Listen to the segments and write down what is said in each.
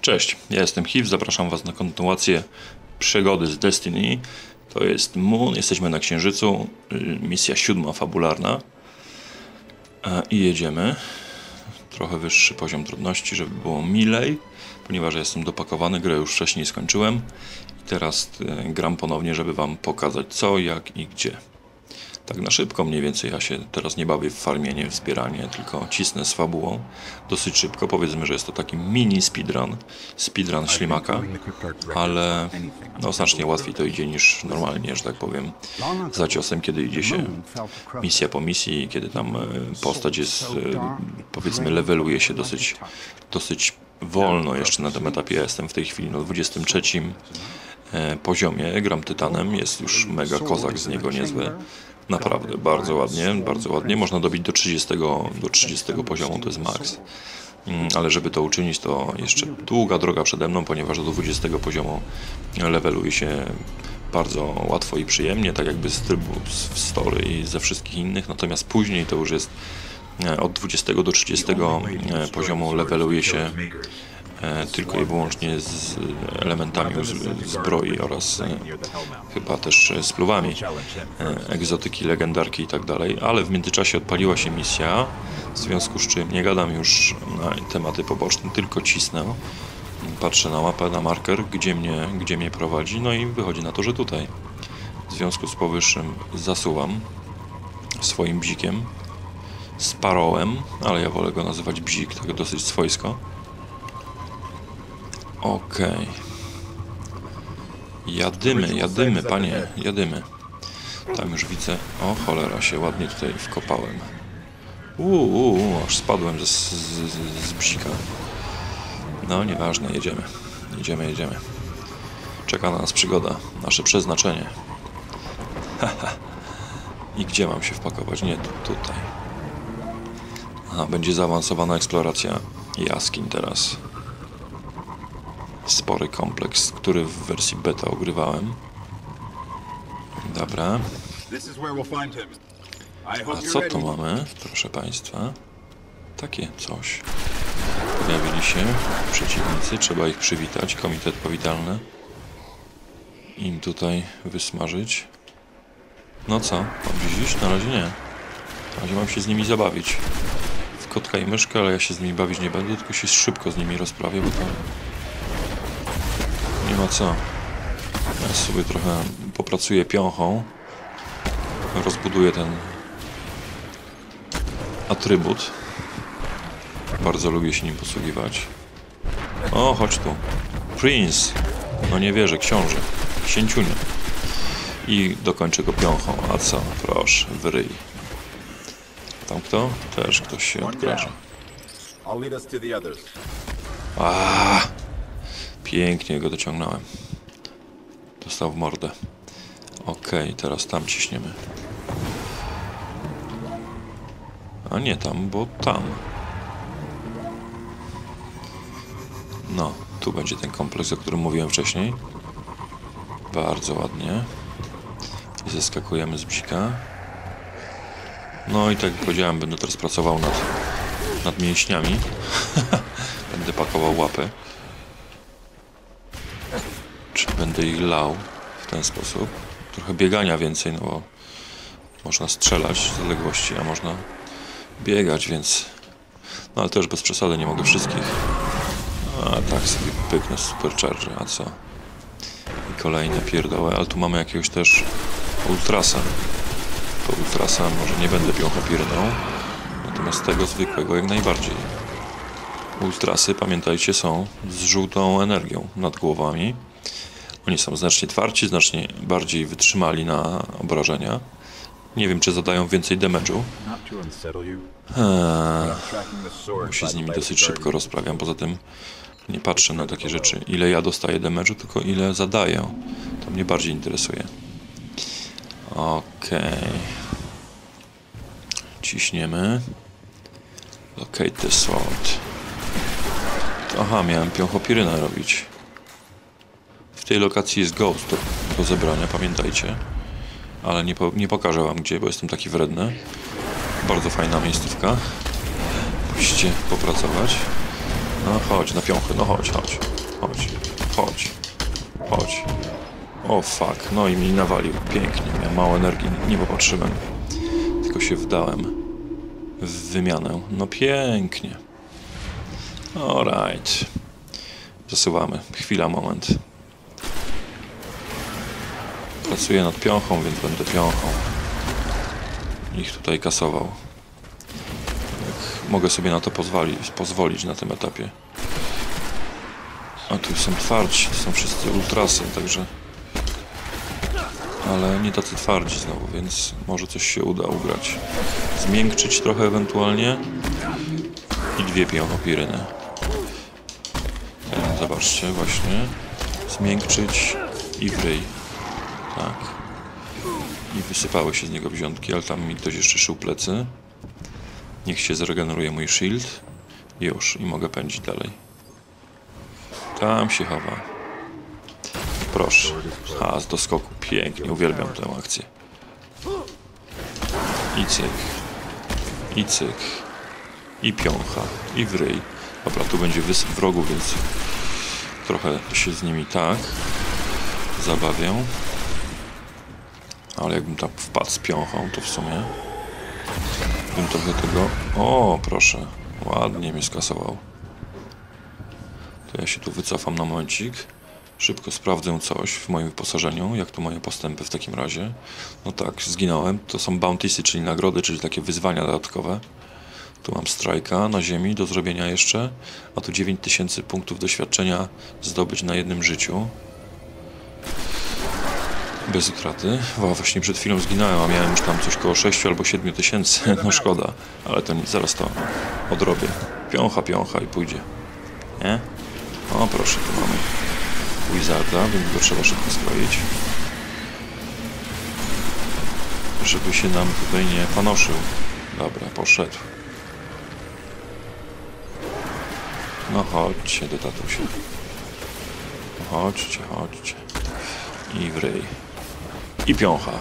Cześć, ja jestem Hiv, zapraszam Was na kontynuację przygody z Destiny. To jest Moon, jesteśmy na Księżycu, y, misja siódma fabularna E, i jedziemy. Trochę wyższy poziom trudności, żeby było milej, ponieważ ja jestem dopakowany, grę już wcześniej skończyłem i teraz y, gram ponownie, żeby Wam pokazać co, jak i gdzie. Tak na szybko mniej więcej ja się teraz nie bawię w farmienie, w zbieranie, tylko cisnę z fabułą dosyć szybko. Powiedzmy, że jest to taki mini speedrun, speedrun ślimaka, ale no znacznie łatwiej to idzie niż normalnie, że tak powiem, za ciosem, kiedy idzie się misja po misji, kiedy tam e, postać jest, e, powiedzmy, leveluje się dosyć, dosyć wolno jeszcze na tym etapie. Ja jestem w tej chwili na 23 e, poziomie, gram tytanem, jest już mega kozak z niego niezły. Naprawdę, bardzo ładnie, bardzo ładnie. Można dobić do 30, do 30 poziomu, to jest maks. Mm, Ale żeby to uczynić, to jeszcze długa droga przede mną, ponieważ do 20 poziomu leveluje się bardzo łatwo i przyjemnie, tak jakby z trybu z- story i ze wszystkich innych, natomiast później to już jest e, od 20 do 30 e, poziomu leveluje się tylko i wyłącznie z elementami zbroi oraz e, chyba też e, z pluwami, e, egzotyki, legendarki i tak dalej, ale w międzyczasie odpaliła się misja, w związku z czym nie gadam już na tematy poboczne, tylko cisnę, patrzę na mapę, na marker, gdzie mnie, gdzie mnie prowadzi, no i wychodzi na to, że tutaj. W związku z powyższym zasuwam swoim bzikiem, sparołem, ale ja wolę go nazywać bzik, tak dosyć swojsko. Okej. Jadymy, jadymy, panie, jadymy. Tam już widzę. O, cholera, się ładnie tutaj wkopałem. Uuu, uu, aż spadłem z, z, z, z bzika. No, nieważne, jedziemy. Jedziemy, jedziemy. Czeka na nas przygoda, nasze przeznaczenie. Haha. I gdzie mam się wpakować? Nie, tu, tutaj. Aha, będzie zaawansowana eksploracja jaskiń teraz spory kompleks, który w wersji beta ogrywałem. Dobra, a co tu mamy, proszę Państwa? Takie coś. Pojawili się przeciwnicy, trzeba ich przywitać, komitet powitalny. Im tutaj wysmażyć. No co, iść? Na razie nie. Na razie mam się z nimi zabawić. W kotka i myszkę, ale ja się z nimi bawić nie będę, tylko się szybko z nimi rozprawię, bo to ma co. Ja sobie trochę popracuję piąchą. Rozbuduję ten atrybut. Bardzo lubię się nim posługiwać. O, chodź tu. Prince. No nie wierzę, książę. Księciunia. I dokończę go piąchą. A co? Proszę, wyryj. Tam kto? Też ktoś się odgraża. down. Pięknie go dociągnąłem. Dostał w mordę. Okej, teraz tam ciśniemy. A nie tam, bo tam. No, tu będzie ten kompleks, o którym mówiłem wcześniej. Bardzo ładnie. I zeskakujemy z bzika. No i tak jak powiedziałem, będę teraz pracował nad, nad mięśniami. Będę pakował łapy. Będę ich lał w ten sposób? Trochę biegania więcej, no bo można strzelać z odległości, a można biegać, więc... No ale też bez przesady, nie mogę wszystkich. A tak sobie pyknę supercharger, a co? I kolejne pierdoły, ale tu mamy jakiegoś też ultrasa. To ultrasa może nie będę piąchopierną, natomiast tego zwykłego jak najbardziej. Ultrasy, pamiętajcie, są z żółtą energią nad głowami. Oni są znacznie twardsi, znacznie bardziej wytrzymali na obrażenia. Nie wiem, czy zadają więcej damage'u. Eee, się z nimi dosyć szybko rozprawiam. Poza tym nie patrzę na takie rzeczy, ile ja dostaję damage'u, tylko ile zadaję. To mnie bardziej interesuje. Okej. Ciśniemy. Locate the sword. Aha, miałem piąchopirynę robić. Tej lokacji jest ghost do zebrania, pamiętajcie. Ale nie, po, nie pokażę wam gdzie, bo jestem taki wredny. Bardzo fajna miejscówka. Musicie popracować. No chodź, na piąchy, no chodź, chodź, chodź, chodź, chodź. O fuck, no i mi nawalił, pięknie, miałem mało energii, nie popatrzyłem, tylko się wdałem w wymianę. No pięknie. Alright. Zasuwamy, chwila, moment. Pracuję nad piąchą, więc będę piąchą. Ich tutaj kasował. Jak mogę sobie na to pozwolić, pozwolić na tym etapie. A tu są twardzi, to są wszyscy ultrasy, także... Ale nie tacy twardzi znowu, więc może coś się uda ugrać. Zmiękczyć trochę ewentualnie. I dwie piąchopiryny. Ten, zobaczcie, właśnie. Zmiękczyć i wryj. Tak. I wysypały się z niego wziątki, ale tam mi ktoś jeszcze szył plecy. Niech się zregeneruje mój shield. Już, i mogę pędzić dalej. Tam się chowa. Proszę. A, z doskoku. Pięknie, uwielbiam tę akcję. I cyk. I cyk. I piącha. I wryj. Dobra, tu będzie wysyp wrogów, więc trochę się z nimi tak zabawię. Ale jakbym tak wpadł z piąchą, to w sumie bym trochę tego... O, proszę. Ładnie mnie skasował. To ja się tu wycofam na momencik. Szybko sprawdzę coś w moim wyposażeniu, jak tu moje postępy w takim razie. No tak, zginąłem. To są bountiesy, czyli nagrody, czyli takie wyzwania dodatkowe. Tu mam strajka na ziemi do zrobienia jeszcze, a tu 9000 punktów doświadczenia zdobyć na jednym życiu. Bez utraty. Wow, właśnie przed chwilą zginąłem, a miałem już tam coś koło 6 albo 7 tysięcy. No szkoda, ale to nic, zaraz to odrobię. Piącha, piącha i pójdzie. Nie? O, proszę, tu mamy Wizarda, więc go trzeba szybko skroić. Żeby się nam tutaj nie panoszył. Dobra, poszedł. No chodźcie do tatusia. Chodźcie, chodźcie. I wryj. I piącha.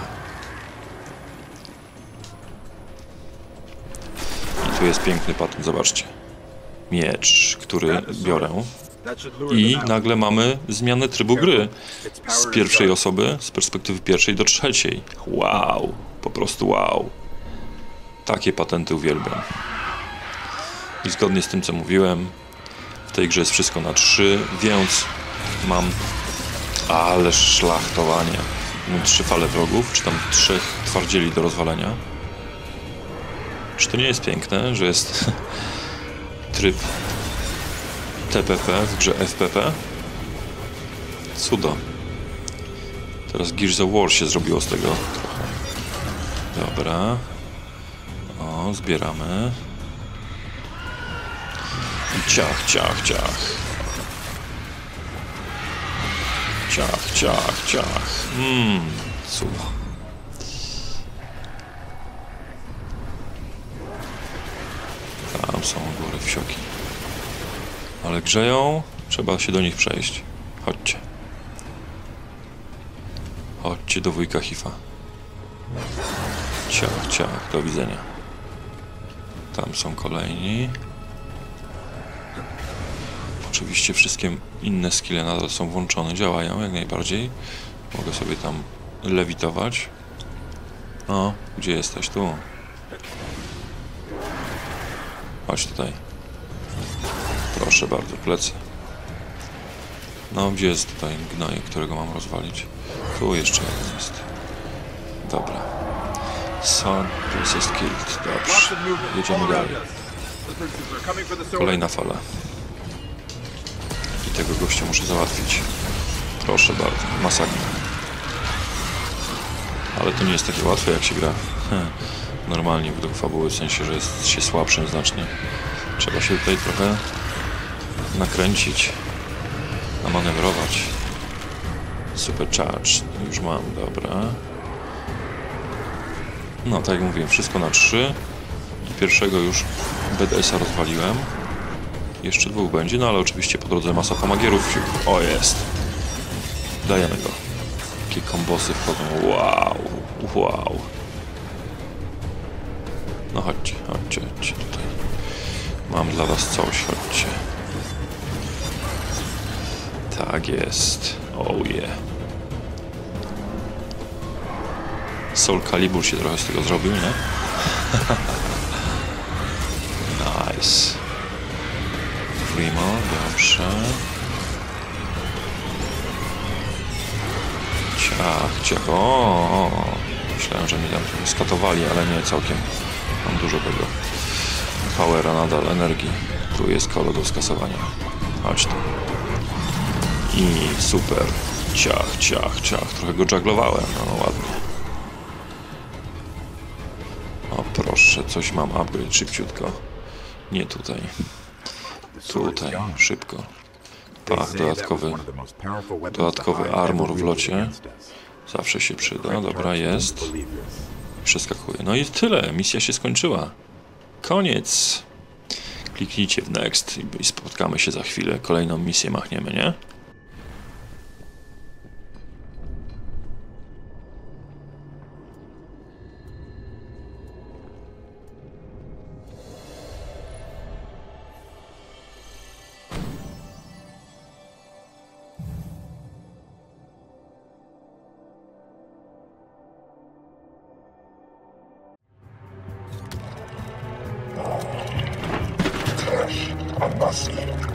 I tu jest piękny patent, zobaczcie. Miecz, który biorę. I nagle mamy zmianę trybu gry. Z pierwszej osoby, z perspektywy pierwszej do trzeciej. Wow, po prostu wow. Takie patenty uwielbiam. I zgodnie z tym, co mówiłem, w tej grze jest wszystko na trzy, więc mam... Ale szlachtowanie. Trzy fale wrogów, czy tam trzech twardzieli do rozwalenia. Czy to nie jest piękne, że jest tryb TPP w grze FPP? Cudo. Teraz Gears of War się zrobiło z tego trochę. Dobra. O, zbieramy. Ciach, ciach, ciach. Ciach, ciach, ciach. Mmm, cudo. Tam są góry wsioki. Ale grzeją, trzeba się do nich przejść. Chodźcie. Chodźcie do wujka Hifa. Ciach, ciach, do widzenia. Tam są kolejni. Oczywiście wszystkie inne skille nadal są włączone, działają jak najbardziej. Mogę sobie tam lewitować. O, gdzie jesteś? Tu. Chodź tutaj. Proszę bardzo, plecy. No, gdzie jest tutaj gnoj, którego mam rozwalić? Tu jeszcze jeden jest. Dobra. Son, this is killed. Dobrze. Jedziemy dalej. us. The tego gościa muszę załatwić. Proszę bardzo. Masakra. Ale to nie jest takie łatwe, jak się gra. Normalnie według fabuły, w sensie, że jest się słabszym znacznie. Trzeba się tutaj trochę nakręcić, namanewrować. Super charge. Już mam, dobra. No, tak jak mówiłem, wszystko na trzy. I pierwszego już BDS-a rozwaliłem. Jeszcze dwóch będzie, no ale oczywiście po drodze masa pomagierów. O, jest. Dajemy go. Jakie kombosy wchodzą. Wow. Wow. No chodźcie, chodźcie, chodźcie tutaj. Mam dla was coś, chodźcie. Tak jest. Oh yeah. Soul Calibur się trochę z tego zrobił, nie? Primo, dobrze. Ciach, ciach. O, o. Myślałem, że mi tam skatowali, ale nie całkiem. Mam dużo tego powera nadal, energii. Tu jest kolo do skasowania. Chodź tu. I super. Ciach, ciach, ciach. Trochę go żaglowałem, no ładnie. O proszę, coś mam upgrade szybciutko. Nie tutaj. Tutaj, szybko. Pach, dodatkowy, dodatkowy armor w locie. Zawsze się przyda. Dobra, jest. Przeskakuje. No i tyle. Misja się skończyła. Koniec. Kliknijcie w next i spotkamy się za chwilę. Kolejną misję machniemy, nie? I must.